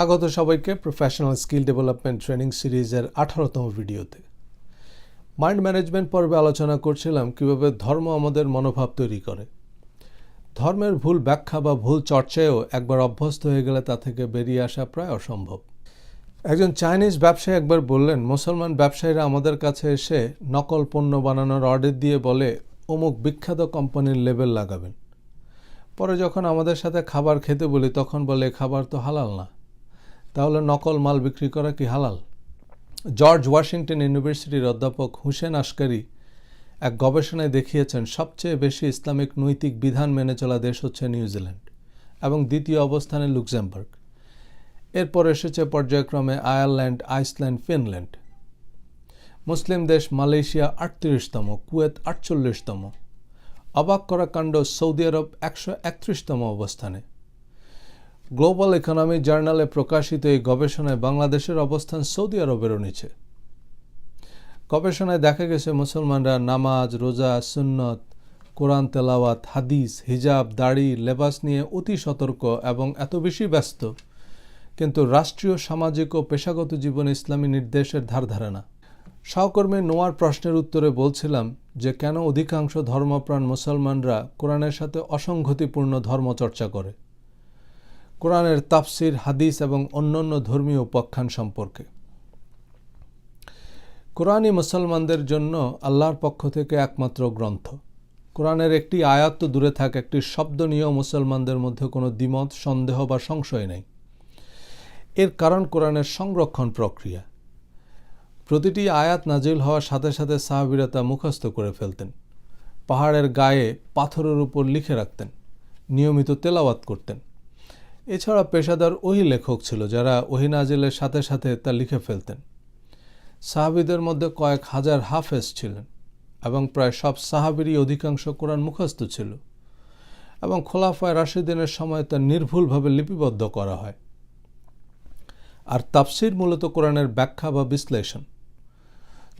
স্বাগত সবাইকে professional skill development training সিরিজের আঠারোতম ভিডিওতে। মাইন্ড ম্যানেজমেন্ট পর্বে আলোচনা করছিলাম কীভাবে ধর্ম আমাদের মনোভাব তৈরি করে। ধর্মের ভুল ব্যাখ্যা বা ভুল চর্চায়ও একবার অভ্যস্ত হয়ে গেলে তা থেকে বেরিয়ে আসা প্রায় অসম্ভব। একজন চাইনিজ ব্যবসায়ী একবার বললেন, মুসলমান ব্যবসায়ীরা আমাদের কাছে এসে নকল পণ্য বানানোর অর্ডার দিয়ে বলে, অমুক বিখ্যাত কোম্পানির লেবেল লাগাবেন। পরে যখন আমাদের সাথে খাবার খেতে বলি, তখন বলে খাবার তো হালাল না। তাহলে নকল মাল বিক্রি করা কি হালাল? জর্জ ওয়াশিংটন ইউনিভার্সিটির অধ্যাপক হুসেন আসকারি এক গবেষণায় দেখিয়েছেন, সবচেয়ে বেশি ইসলামিক নৈতিক বিধান মেনে চলা দেশ হচ্ছে নিউজিল্যান্ড এবং দ্বিতীয় অবস্থানে লুক্সেমবার্গ। এরপর এসেছে পর্যায়ক্রমে আয়ারল্যান্ড, আইসল্যান্ড, ফিনল্যান্ড। মুসলিম দেশ মালয়েশিয়া আটত্রিশতম, কুয়েত আটচল্লিশতম। অবাক করা কাণ্ড সৌদি আরব একশো একত্রিশতম অবস্থানে। গ্লোবাল ইকোনমি জার্নালে প্রকাশিত এই গবেষণায় বাংলাদেশের অবস্থান সৌদি আরবেরও নিচে। গবেষণায় দেখা গেছে, মুসলমানরা নামাজ, রোজা, সুন্নত, কোরআন, তেলাওয়াত, হাদিস, হিজাব, দাড়ি, লেবাস নিয়ে অতি সতর্ক এবং এত বেশি ব্যস্ত। কিন্তু রাষ্ট্রীয়, সামাজিক ও পেশাগত জীবনে ইসলামী নির্দেশের ধার ধারে না। সহকর্মী নোয়ার প্রশ্নের উত্তরে বলছিলাম যে, কেন অধিকাংশ ধর্মপ্রাণ মুসলমানরা কোরআনের সাথে অসংগতিপূর্ণ ধর্মচর্চা করে? কোরআনের তাফসির, হাদিস এবং অন্যান্য ধর্মীয় উপাখ্যান সম্পর্কে। কোরআনই মুসলমানদের জন্য আল্লাহর পক্ষ থেকে একমাত্র গ্রন্থ। কোরআনের একটি আয়াত তো দূরে থাক, একটি শব্দ নিয়েও মুসলমানদের মধ্যে কোনো দ্বিমত, সন্দেহ বা সংশয় নেই। এর কারণ কোরআনের সংরক্ষণ প্রক্রিয়া। প্রতিটি আয়াত নাজিল হওয়ার সাথে সাথে সাহাবিরা তা মুখস্থ করে ফেলতেন। পাহাড়ের গায়ে পাথরের উপর লিখে রাখতেন। নিয়মিত তেলাওয়াত করতেন। এছাড়া পেশাদার ওহি লেখক ছিল যারা ওহি নাজিলের সাথে সাথে তা লিখে ফেলতেন। সাহাবিদের মধ্যে কয়েক হাজার হাফেজ ছিলেন এবং প্রায় সব সাহাবিরই অধিকাংশ কোরআন মুখস্থ ছিল এবং খোলাফায় রাশিদিনের সময় তা নির্ভুলভাবে লিপিবদ্ধ করা হয়। আর তাফসির মূলত কোরআনের ব্যাখ্যা বা বিশ্লেষণ।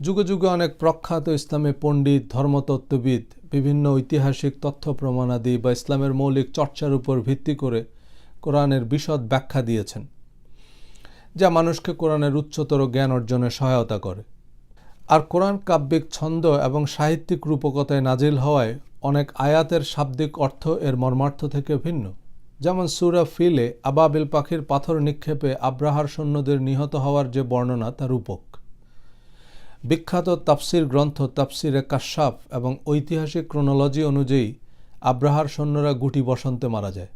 যুগে যুগে অনেক প্রখ্যাত ইসলামী পণ্ডিত, ধর্মতত্ত্ববিদ, বিভিন্ন ঐতিহাসিক তথ্য প্রমাণাদি বা ইসলামের মৌলিক চর্চার উপর ভিত্তি করে কোরআনের বিশদ ব্যাখ্যা দিয়েছেন, যা মানুষকে কোরআনের উচ্চতর জ্ঞান অর্জনে সহায়তা করে। আর কোরআন কাব্যিক ছন্দ এবং সাহিত্যিক রূপকতায় নাজিল হওয়ায় অনেক আয়াতের শাব্দিক অর্থ এর মর্মার্থ থেকে ভিন্ন। যেমন সুরা ফিলে আবাবিল পাখির পাথর নিক্ষেপে আব্রাহার সৈন্যদের নিহত হওয়ার যে বর্ণনা, তা রূপক। বিখ্যাত তাফসির গ্রন্থ তাফসিরে কাশ্যাফ এবং ঐতিহাসিক ক্রোনোলজি অনুযায়ী আব্রাহার সৈন্যরা গুটি বসন্তে মারা যায়।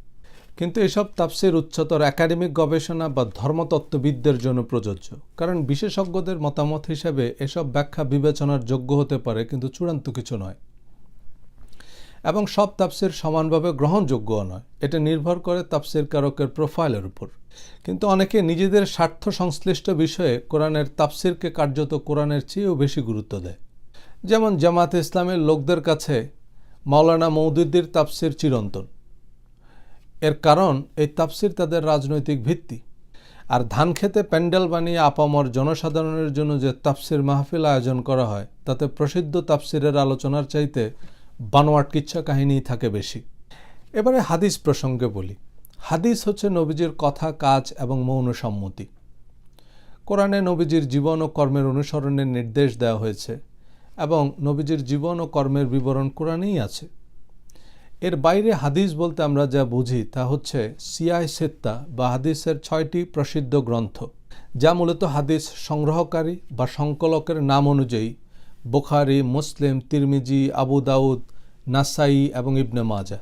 কিন্তু এসব তাফসির উচ্চতর একাডেমিক গবেষণা বা ধর্মতত্ত্ববিদদের জন্য প্রযোজ্য। কারণ বিশেষজ্ঞদের মতামত হিসেবে এসব ব্যাখ্যা বিবেচনার যোগ্য হতে পারে, কিন্তু চূড়ান্ত কিছু নয়। এবং সব তাফসির সমানভাবে গ্রহণযোগ্যও নয়। এটা নির্ভর করে তাফসির কারকের প্রোফাইলের উপর। কিন্তু অনেকে নিজেদের স্বার্থ সংশ্লিষ্ট বিষয়ে কোরআনের তাফসিরকে কার্যত কোরআনের চেয়েও বেশি গুরুত্ব দেয়। যেমন জামাত ইসলামের লোকদের কাছে মাওলানা মৌদুদ্দির তাফসির চিরন্তন। এর কারণ, এই তাফসির তাদের রাজনৈতিক ভিত্তি। আর ধান খেতে প্যান্ডেল বানিয়ে আপামর জনসাধারণের জন্য যে তাফসির মাহফিল আয়োজন করা হয়, তাতে প্রসিদ্ধ তাফসিরের আলোচনার চাইতে বানোয়াট কিচ্ছা কাহিনী থাকে বেশি। এবারে হাদিস প্রসঙ্গে বলি। হাদিস হচ্ছে নবীজির কথা, কাজ এবং মৌন সম্মতি। কোরআনে নবীজির জীবন ও কর্মের অনুসরণের নির্দেশ দেওয়া হয়েছে এবং নবীজির জীবন ও কর্মের বিবরণ কোরআনেই আছে। এর বাইরে হাদিস বলতে আমরা যা বুঝি তা হচ্ছে সিয়াই সেত্তা বা হাদিসের ছয়টি প্রসিদ্ধ গ্রন্থ, যা মূলত হাদিস সংগ্রহকারী বা সংকলকের নাম অনুযায়ী বোখারি, মুসলিম, তিরমিজি, আবু দাউদ, নাসাই এবং ইবনে মাজা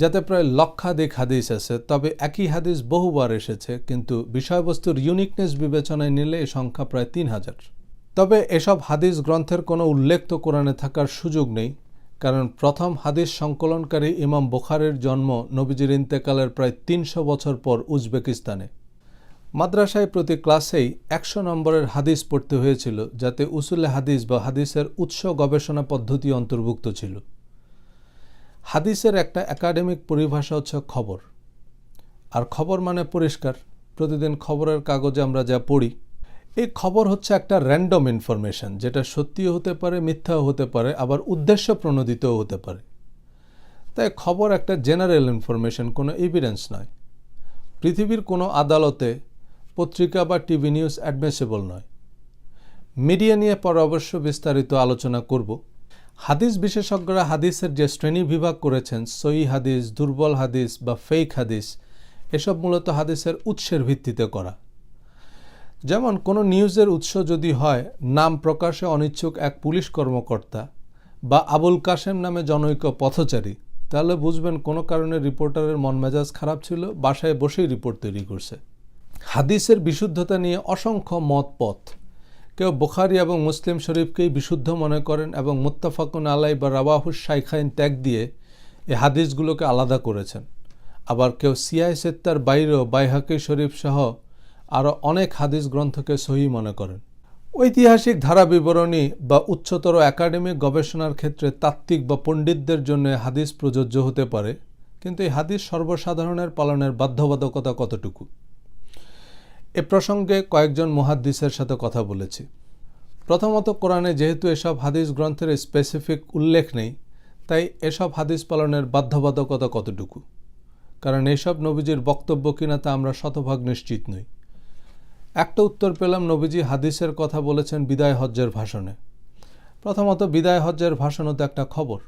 যাতে প্রায় লক্ষাধিক হাদিস আছে, তবে একই হাদিস বহুবার এসেছে, কিন্তু বিষয়বস্তুর ইউনিকনেস বিবেচনায় নিলে এই সংখ্যা প্রায় তিন হাজার। তবে এসব হাদিস গ্রন্থের কোনো উল্লেখ তো কোরআনে থাকার সুযোগ নেই। কারণ প্রথম হাদিস সংকলনকারী ইমাম বোখারের জন্ম নবীজির ইন্তেকালের প্রায় তিনশো বছর পর উজবেকিস্তানে। মাদ্রাসায় প্রতি ক্লাসেই একশো নম্বরের হাদিস পড়তে হয়েছিল, যাতে উসুলে হাদিস বা হাদিসের উৎস গবেষণা পদ্ধতি অন্তর্ভুক্ত ছিল। হাদিসের একটা একাডেমিক পরিভাষা হচ্ছে খবর। আর খবর মানে পরিষ্কার। প্রতিদিন খবরের কাগজে আমরা যা পড়ি এই খবর হচ্ছে একটা র্যান্ডম ইনফরমেশন যেটা সত্যিও হতে পারে, মিথ্যাও হতে পারে, আবার উদ্দেশ্য প্রণোদিতও হতে পারে। তাই খবর একটা জেনারেল ইনফরমেশন কোনো এভিডেন্স নয়। পৃথিবীর কোনো আদালতে, পত্রিকা বা টিভি নিউজ অ্যাডমিসেবল নয়। মিডিয়া নিয়ে পর অবশ্য বিস্তারিত আলোচনা করব। হাদিস বিশেষজ্ঞরা হাদিসের যে শ্রেণি বিভাগ করেছেন সই হাদিস, দুর্বল হাদিস বা ফেক হাদিস, এসব মূলত হাদিসের উৎসের ভিত্তিতে করা। যেমন কোনো নিউজের উৎস যদি হয়, নাম প্রকাশে অনিচ্ছুক এক পুলিশ কর্মকর্তা বা আবুল কাশেম নামে জনৈক পথচারী, তাহলে বুঝবেন কোনো কারণে রিপোর্টারের মন মেজাজ খারাপ ছিল, বাসায় বসেই রিপোর্ট তৈরি করছে। হাদিসের বিশুদ্ধতা নিয়ে অসংখ্য মত পথ। কেউ বোখারি এবং মুসলিম শরীফকেই বিশুদ্ধ মনে করেন এবং মুত্তাফাকুন আলাই বা রাবাহুস শাইখাইন ত্যাগ দিয়ে এ হাদিসগুলোকে আলাদা করেছেন। আবার কেউ সিয়াই সেত্তার বাইরেও বাইহাকি শরীফ সহ আরও অনেক হাদিস গ্রন্থকে সহি মনে করেন। ঐতিহাসিক ধারা বিবরণী বা উচ্চতর একাডেমিক গবেষণার ক্ষেত্রে তাত্ত্বিক বা পণ্ডিতদের জন্য হাদিস প্রযোজ্য হতে পারে, কিন্তু এই হাদিস সর্বসাধারণের পালনের বাধ্যবাধকতা কতটুকু? এ প্রসঙ্গে কয়েকজন মুহাদ্দিসের সাথে কথা বলেছি। প্রথমত, কোরআনে যেহেতু এসব হাদিস গ্রন্থের স্পেসিফিক উল্লেখ নেই, তাই এসব হাদিস পালনের বাধ্যবাধকতা কতটুকু? কারণ এসব নবীজির বক্তব্য কিনা তা আমরা শতভাগ নিশ্চিত নই। একটা উত্তর পেলাম নবীজি হাদিসের কথা বলেছেন বিদায় হজ্জের ভাষণে। প্রথমত বিদায় হজ্জের ভাষণও তো একটা খবর।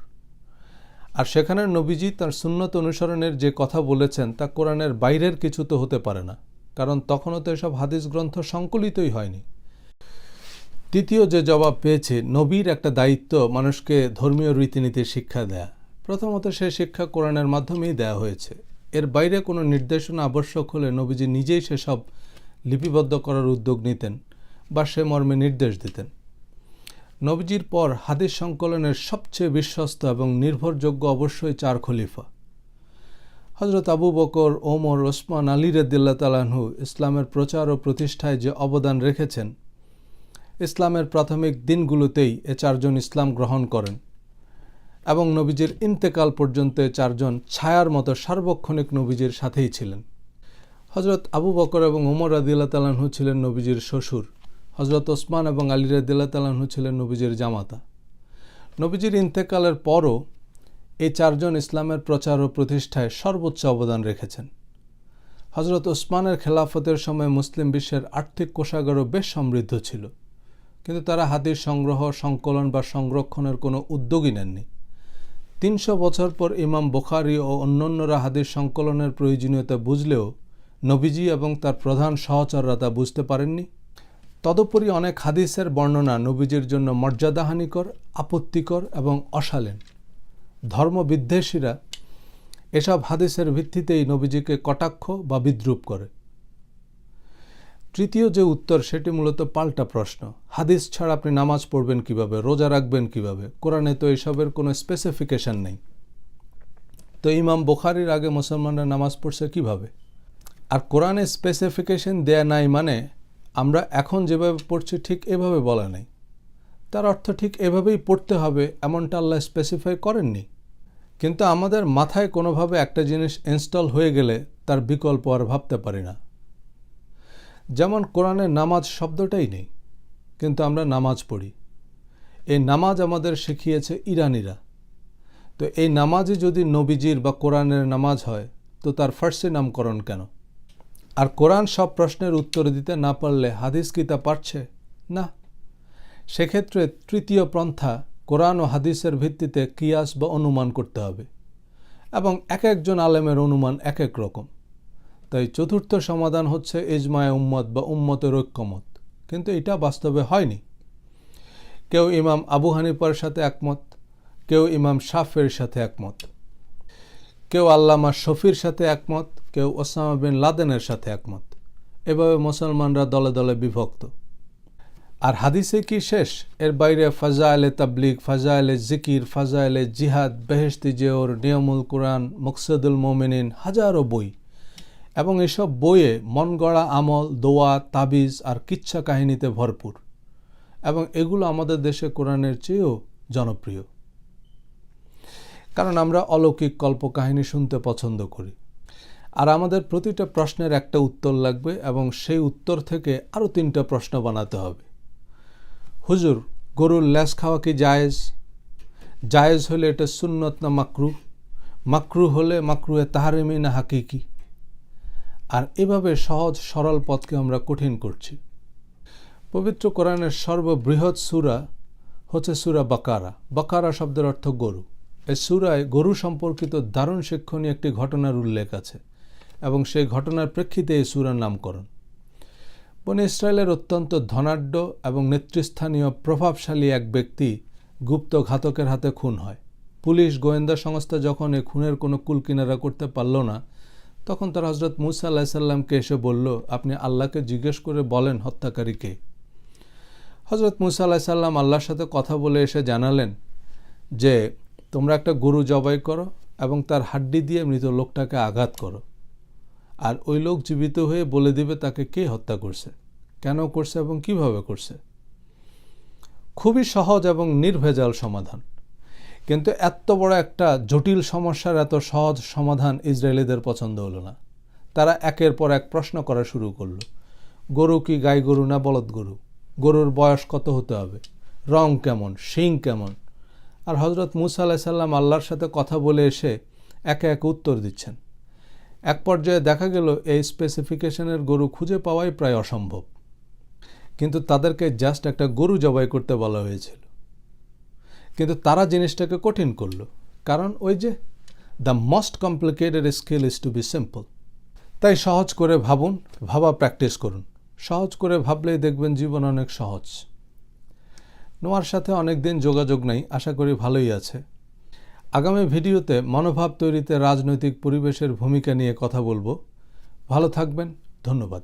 আর সেখানে নবীজি তার সুন্নত অনুসরণের যে কথা বলেছেন তা কোরআনের বাইরের কিছু তো হতে পারে না, কারণ তখনও তো এসব হাদিস গ্রন্থ সংকলিতই হয়নি। তৃতীয় যে জবাব পেয়েছে, নবীর একটা দায়িত্ব মানুষকে ধর্মীয় রীতিনীতির শিক্ষা দেয়া। প্রথমত সে শিক্ষা কোরআনের মাধ্যমেই দেয়া হয়েছে। এর বাইরে কোনো নির্দেশনা আবশ্যক হলে নবীজি নিজেই সেসব লিপিবদ্ধ করার উদ্যোগ নিতেন বা সে মর্মে নির্দেশ দিতেন। নবীজির পর হাদিস সংকলনের সবচেয়ে বিশ্বস্ত এবং নির্ভরযোগ্য অবশ্যই চার খলিফা। হজরত আবু বকর, ওমর, ওসমান, আলী রদ্দিল্লা তালাহু ইসলামের প্রচার ও প্রতিষ্ঠায় যে অবদান রেখেছেন, ইসলামের প্রাথমিক দিনগুলোতেই এ চারজন ইসলাম গ্রহণ করেন এবং নবীজির ইন্তেকাল পর্যন্ত চারজন ছায়ার মতো সার্বক্ষণিক নবীজির সাথেই ছিলেন। হজরত আবু বকর এবং ওমর রাদিল্লা তালাহু ছিলেন নবীজির শ্বশুর। হজরত ওসমান এবং আলী রাদিল্লা তালাহু ছিলেন নবীজির জামাতা। নবীজির ইন্তেকালের পরও এই চারজন ইসলামের প্রচার ও প্রতিষ্ঠায় সর্বোচ্চ অবদান রেখেছেন। হজরত ওসমানের খেলাফতের সময় মুসলিম বিশ্বের আর্থিক কোষাগারও বেশ সমৃদ্ধ ছিল। কিন্তু তারা হাদিস সংগ্রহ, সংকলন বা সংরক্ষণের কোনো উদ্যোগই নেননি। তিনশো বছর পর ইমাম বোখারি ও অন্যান্যরা হাদিস সংকলনের প্রয়োজনীয়তা বুঝলেও নবীজি এবং তার প্রধান সহচররা তা বুঝতে পারেননি। তদুপরি অনেক হাদিসের বর্ণনা নবীজির জন্য মর্যাদাহানিকর, আপত্তিকর এবং অশালীন। ধর্মবিদ্বেষীরা এসব হাদিসের ভিত্তিতেই নবীজিকে কটাক্ষ বা বিদ্রুপ করে। তৃতীয় যে উত্তর, সেটি মূলত পাল্টা প্রশ্ন। হাদিস ছাড়া আপনি নামাজ পড়বেন কীভাবে? রোজা রাখবেন কীভাবে? কোরআনে তো এসবের কোনো স্পেসিফিকেশন নেই। তো ইমাম বোখারির আগে মুসলমানরা নামাজ পড়ছে কীভাবে? আর কোরআনে স্পেসিফিকেশন দেয়া নাই মানে আমরা এখন যেভাবে পড়ছি ঠিক এভাবে বলা নেই। তার অর্থ ঠিক এভাবেই পড়তে হবে এমনটা আল্লাহ স্পেসিফাই করেননি। কিন্তু আমাদের মাথায় কোনোভাবে একটা জিনিস ইনস্টল হয়ে গেলে তার বিকল্প আর ভাবতে পারি না। যেমন কোরআনে নামাজ শব্দটাই নেই, কিন্তু আমরা নামাজ পড়ি। এই নামাজ আমাদের শিখিয়েছে ইরানিরা। তো এই নামাজই যদি নবীজির বা কোরআনের নামাজ হয়, তো তার ফার্সি নামকরণ কেন? আর কোরআন সব প্রশ্নের উত্তর দিতে না পারলে হাদিস কি তা পারছে? না। সেক্ষেত্রে তৃতীয় পন্থা, কোরআন ও হাদিসের ভিত্তিতে কিয়াস বা অনুমান করতে হবে এবং এক একজন আলেমের অনুমান এক এক রকম। তাই চতুর্থ সমাধান হচ্ছে ইজমায় উম্মত বা উম্মতের ঐক্যমত। কিন্তু এটা বাস্তবে হয়নি। কেউ ইমাম আবু হানিফার সাথে একমত, কেউ ইমাম শাফের সাথে একমত। কেউ আল্লামা শফির সাথে একমত, কেউ ওসামা বিন লাদেনের সাথে একমত। এভাবে মুসলমানরা দলে দলে বিভক্ত। আর হাদিসে কি শেষ? এর বাইরে ফাজা আলে তাবলিগ ফাজা আলে জিকির ফাজা আলে জিহাদ বেহেস্তি জেওর, নিয়মুল কোরআন, মকসুদুল মোমিনিন, হাজারো বই। এবং এসব বইয়ে মন গড়া আমল, দোয়া, তাবিজ আর কিচ্ছা কাহিনীতে ভরপুর। এবং এগুলো আমাদের দেশে কোরআনের চেয়েও জনপ্রিয়। কারণ আমরা অলৌকিক কল্পকাহিনী শুনতে পছন্দ করি। আর আমাদের প্রতিটা প্রশ্নের একটা উত্তর লাগবে এবং সেই উত্তর থেকে আরও তিনটা প্রশ্ন বানাতে হবে। হুজুর, গরুর ল্যাস খাওয়া কি জায়েজ? জায়েজ হলে এটা সুন্নত না মাকরু? মাকরু হলে মাকরুয়ে তাহারিমি না হাকিকি? আর এভাবে সহজ সরল পথকে আমরা কঠিন করছি। পবিত্র কোরআনের সর্ববৃহৎ সুরা হচ্ছে সুরা বাকারা। বাকারা শব্দের অর্থ গরু। এই সুরায় গরু সম্পর্কিত দারুণ শিক্ষণীয় একটি ঘটনার উল্লেখ আছে এবং সেই ঘটনার প্রেক্ষিতে এই সুরার নামকরণ। বনে ইসরায়েলের অত্যন্ত ধনাঢ্য এবং নেতৃস্থানীয় প্রভাবশালী এক ব্যক্তি গুপ্ত ঘাতকের হাতে খুন হয়। পুলিশ গোয়েন্দা সংস্থা যখন এই খুনের কোনো কুলকিনারা করতে পারল না, তখন তার হজরত মুসা আল্লাহিসাল্লামকে এসে বলল, আপনি আল্লাহকে জিজ্ঞেস করে বলেন হত্যাকারীকে হজরত মুসা আল্লাহিসাল্লাম আল্লাহর সাথে কথা বলে এসে জানালেন যে তোমরা একটা গরু জবাই করো এবং তার হাড্ডি দিয়ে মৃত লোকটাকে আঘাত করো। আর ওই লোক জীবিত হয়ে বলে দিবে তাকে কে হত্যা করছে, কেন করছে এবং কীভাবে করছে। খুবই সহজ এবং নির্ভেজাল সমাধান। কিন্তু এত বড় একটা জটিল সমস্যার এত সহজ সমাধান ইসরায়েলিদের পছন্দ হলো না। তারা একের পর এক প্রশ্ন করা শুরু করল, গরু কি গাই গরু না বলদ গরু? গরুর বয়স কত হতে হবে? রং কেমন? শিং কেমন? আর হজরত মুসা আলাহ সাল্লাম আল্লাহর সাথে কথা বলে এসে একে একে উত্তর দিচ্ছেন। এক পর্যায়ে দেখা গেল এই স্পেসিফিকেশনের গরু খুঁজে পাওয়াই প্রায় অসম্ভব। কিন্তু তাদেরকে জাস্ট একটা গরু জবাই করতে বলা হয়েছিল। কিন্তু তারা জিনিসটাকে কঠিন করল। কারণ ওই যে the most complicated skill is to be simple তাই সহজ করে ভাবুন, ভাবা প্র্যাকটিস করুন। সহজ করে ভাবলেই দেখবেন জীবন অনেক সহজ। নোয়ার সাথে অনেক দিন যোগাযোগ নেই, আশা করি ভালোই আছে। আগামী ভিডিওতে মনোভাব তৈরিতে রাজনৈতিক পরিবেশের ভূমিকা নিয়ে কথা বলব। ভালো থাকবেন, ধন্যবাদ।